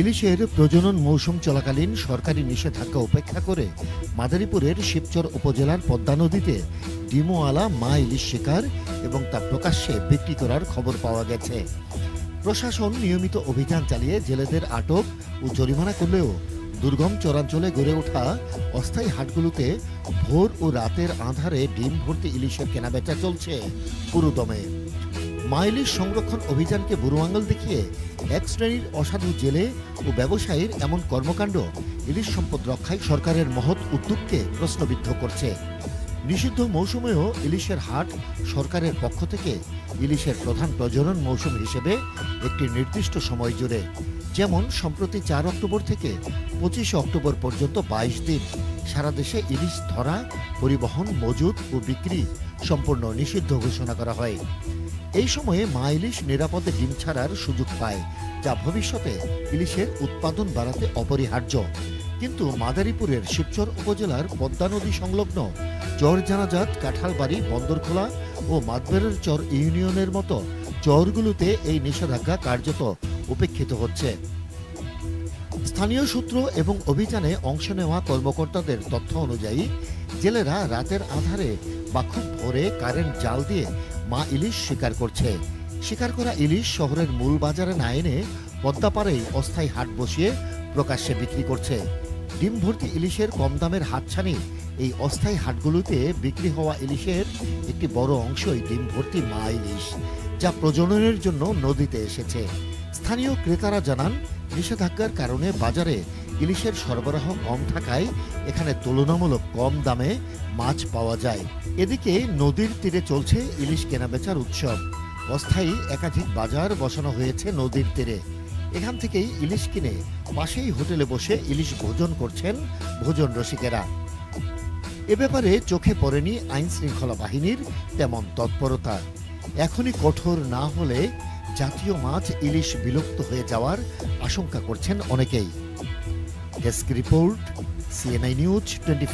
ইলিশের প্রজনন মৌসুম চলাকালীন সরকারি নিষেধাজ্ঞা উপেক্ষা করে মাদারীপুরের শিবচর উপজেলার পদ্মা নদীতে ডিমোয়ালা মা ইলিশ শিকার এবং তা প্রকাশ্যে বিক্রি করার খবর পাওয়া গেছে। প্রশাসন নিয়মিত অভিযান চালিয়ে জেলেদের আটক ও জরিমানা করলেও দুর্গম চরাঞ্চলে গড়ে ওঠা অস্থায়ী হাটগুলোতে ভোর ও রাতের আধারে ডিম ভর্তি ইলিশের কেনাবেচা চলছে পুরোদমে। মাইলিশ সংরক্ষণ অভিযানকে বুড়ো আঙুল দেখিয়ে এক শ্রেণির অসাধু জেলে ও ব্যবসায়ীর এমন কর্মকাণ্ড ইলিশ সম্পদ রক্ষায় সরকারের মহৎ উদ্যোগকে প্রশ্নবিদ্ধ করছে। নিষিদ্ধ মৌসুমেও ইলিশের হাট সরকারের পক্ষ থেকে ইলিশের প্রধান প্রজনন মৌসুম হিসেবে একটি নির্দিষ্ট সময় জুড়ে যেমন সম্প্রতি চার অক্টোবর থেকে পঁচিশে অক্টোবর পর্যন্ত বাইশ দিন সারা দেশে ইলিশ ধরা, পরিবহন মজুত ও বিক্রি সম্পূর্ণ নিষিদ্ধ ঘোষণা করা হয়। এই সময়ে মা ইলিশ নিরাপদে ডিম ছাড়ার সুযোগ পায়, যা ভবিষ্যতে ইলিশের উৎপাদন বাড়াতে অপরিহার্য। কিন্তু মাদারীপুরের শিবচর উপজেলার পদ্মা নদী সংলগ্ন চর জানাজাত কাঁঠালবাড়ি, বন্দরখোলা ও মাদবেরের চর ইউনিয়নের মতো চরগুলোতে এই নিষেধাজ্ঞা কার্যত উপেক্ষিত হচ্ছে। স্থানীয় সূত্র এবং অভিযানে অংশ নেওয়া কর্মকর্তাদের তথ্য অনুযায়ী, জেলেরা রাতের আধারে বা খুব ভোরে কারেন্ট জাল দিয়ে মা ইলিশ শিকার করছে। শিকার করা ইলিশ শহরের মূল বাজারে না এনে পদ্মাপাড়েই অস্থায়ী হাট বসিয়ে প্রকাশ্যে বিক্রি করছে। ডিম ভর্তি ইলিশের কম দামের হাতছানি এই অস্থায়ী হাটগুলোতে বিক্রি হওয়া ইলিশের একটি বড় অংশই ডিম ভর্তি মা ইলিশ, যা প্রজননের জন্য নদীতে এসেছে। স্থানীয় ক্রেতারা জানান নিষেধাজ্ঞার কারণে বাজারে ইলিশের সরবরাহ কম থাকায় এখানে তুলনামূলক কম দামে মাছ পাওয়া যায়। এদিকে নদীর তীরে চলছে ইলিশ কেনাবেচার উৎসব। অস্থায়ী একাধিক বাজার বসানো হয়েছে নদীর তীরে। এখান থেকেই ইলিশ কিনে পাশেই হোটেলে বসে ইলিশ ভোজন করছেন ভোজন রসিকেরা। এ ব্যাপারে চোখে পড়েনি আইন শৃঙ্খলা বাহিনীর তেমন তৎপরতা। এখনই কঠোর না হলে জাতীয় মাছ ইলিশ বিলুপ্ত হয়ে যাওয়ার আশঙ্কা করছেন অনেকেই। Desk report CNI news twenty